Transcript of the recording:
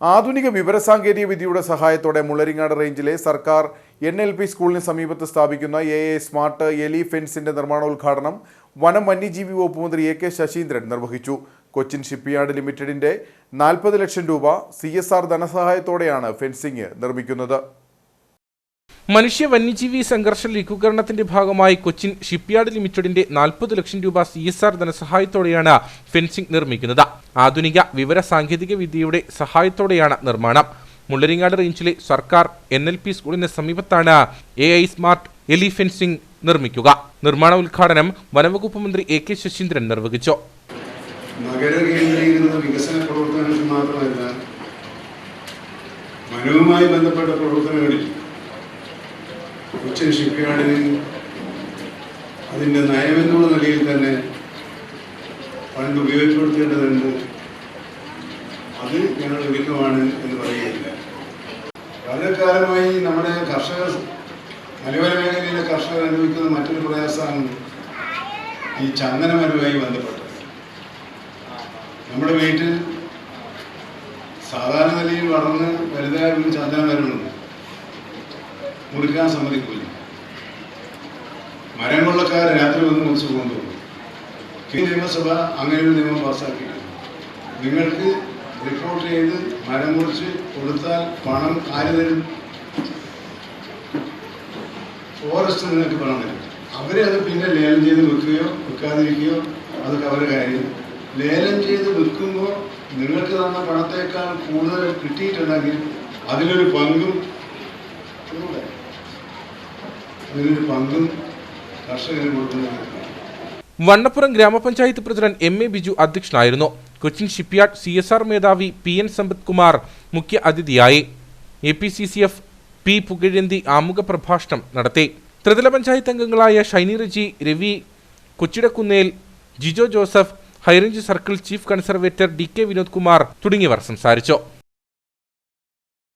ആധുനിക വിവരസാങ്കേതിക വിദ്യയുടെ സഹായത്തോടെ മുള്ളരിങ്ങാട് റേഞ്ചിലെ സർക്കാർ എൻ എൽ പി സ്കൂളിന് സമീപത്ത് സ്ഥാപിക്കുന്ന എ എ സ്മാർട്ട് എലി ഫെൻസിന്റെ നിർമ്മാണോദ്ഘാടനം വനം വന്യജീവി വകുപ്പ് മന്ത്രി എ കെ ശശീന്ദ്രൻ നിർവഹിച്ചു. കൊച്ചിൻ ഷിപ്പ്യാർഡ് ലിമിറ്റഡിന്റെ നാൽപ്പത് ലക്ഷം രൂപ സി ധനസഹായത്തോടെയാണ് ഫെൻസിംഗ് നിർമ്മിക്കുന്നത്. മനുഷ്യ വന്യജീവി സംഘർഷ ലഘൂകരണത്തിന്റെ ഭാഗമായി കൊച്ചിൻ ഷിപ്പ്യാർഡ് ലിമിറ്റഡിന്റെ നാൽപ്പത് ലക്ഷം രൂപ സി എസ് ആർ ധനസഹായത്തോടെയാണ് ഫെൻസിംഗ് നിർമ്മിക്കുന്നത്. ആധുനിക വിവര സാങ്കേതിക വിദ്യയുടെ സഹായത്തോടെയാണ് നിർമ്മാണം. മുള്ളരിങ്ങാട് റേഞ്ചിലെ സർക്കാർ എൻ എൽ പി സ്കൂളിന് സമീപത്താണ് എ ഐ സ്മാർട്ട് എലി ഫെൻസിംഗ് നിർമ്മിക്കുക. നിർമ്മാണ ഉദ്ഘാടനം വനവകുപ്പ് മന്ത്രി എ കെ ശശീന്ദ്രൻ നിർവഹിച്ചു. നഗര കേന്ദ്രീകൃത വികസന പ്രവർത്തനങ്ങൾക്ക് മാത്രമല്ല വനവുമായി ബന്ധപ്പെട്ട പ്രവർത്തനങ്ങളിൽ കൊച്ചിൻ ഷിപ്പ്യാർഡിന് അതിന്റെ നയമെന്നുള്ള നിലയിൽ തന്നെ പണ്ട് ഉപയോഗപ്പെടുത്തേണ്ടതുണ്ട്. അത് ഞങ്ങളുടെ വിരുദ്ധമാണ് എന്ന് പറയുകയില്ല. വളരെ കാലമായി നമ്മുടെ കർഷകർ മലയോര മേഖലയിലെ കർഷകർ അനുഭവിക്കുന്ന മറ്റൊരു പ്രയാസമാണ് ഈ ചന്ദനമരവുമായി ബന്ധപ്പെട്ടത്. നമ്മുടെ വീട്ടിൽ സാധാരണ നിലയിൽ വളർന്ന് വലുതായ ഒരു ചന്ദനമരമുണ്ട്. മുറിക്കാൻ സമ്മതിക്കില്ല മരം രാത്രി വന്ന് മുറിച്ച് കൊണ്ടുപോകും നിയമസഭ അങ്ങനെ ഒരു നിയമം പാസ്സാക്കിയിട്ടുണ്ട്. നിങ്ങൾക്ക് റിപ്പോർട്ട് ചെയ്ത് മരം മുറിച്ച് കൊടുത്താൽ പണം ആര് തരും? ഫോറസ്റ്റ് നിങ്ങൾക്ക് പണം തരും. അവരെ അത് പിന്നെ ലേലം ചെയ്ത് വെക്കുകയോ വെക്കാതിരിക്കുകയോ അതൊക്കെ അവരുടെ കാര്യം ലേലം ചെയ്ത് വിൽക്കുമ്പോൾ നിങ്ങൾക്ക് തന്ന പണത്തേക്കാൾ കൂടുതൽ കിട്ടിയിട്ടുണ്ടെങ്കിൽ അതിലൊരു പങ്കും. അതിലൊരു പങ്കും വണ്ണപ്പുറം ഗ്രാമപഞ്ചായത്ത് പ്രസിഡന്റ് എം എ ബിജു അധ്യക്ഷനായിരുന്നു. Cochin shipyard C S R മേധാവി പി എൻ സമ്പത് കുമാർ മുഖ്യ അതിഥിയായി. A P C C F P Pugazhenthi ആമുഖ പ്രഭാഷണം നടത്തി. ത്രിതല പഞ്ചായത്ത് അംഗങ്ങളായ Shiny Reji Ravi Kochidakkunnel Jijo Joseph high range circle chief conservator D K Vinod Kumar തുടങ്ങിയവർ സംസാരിച്ചു.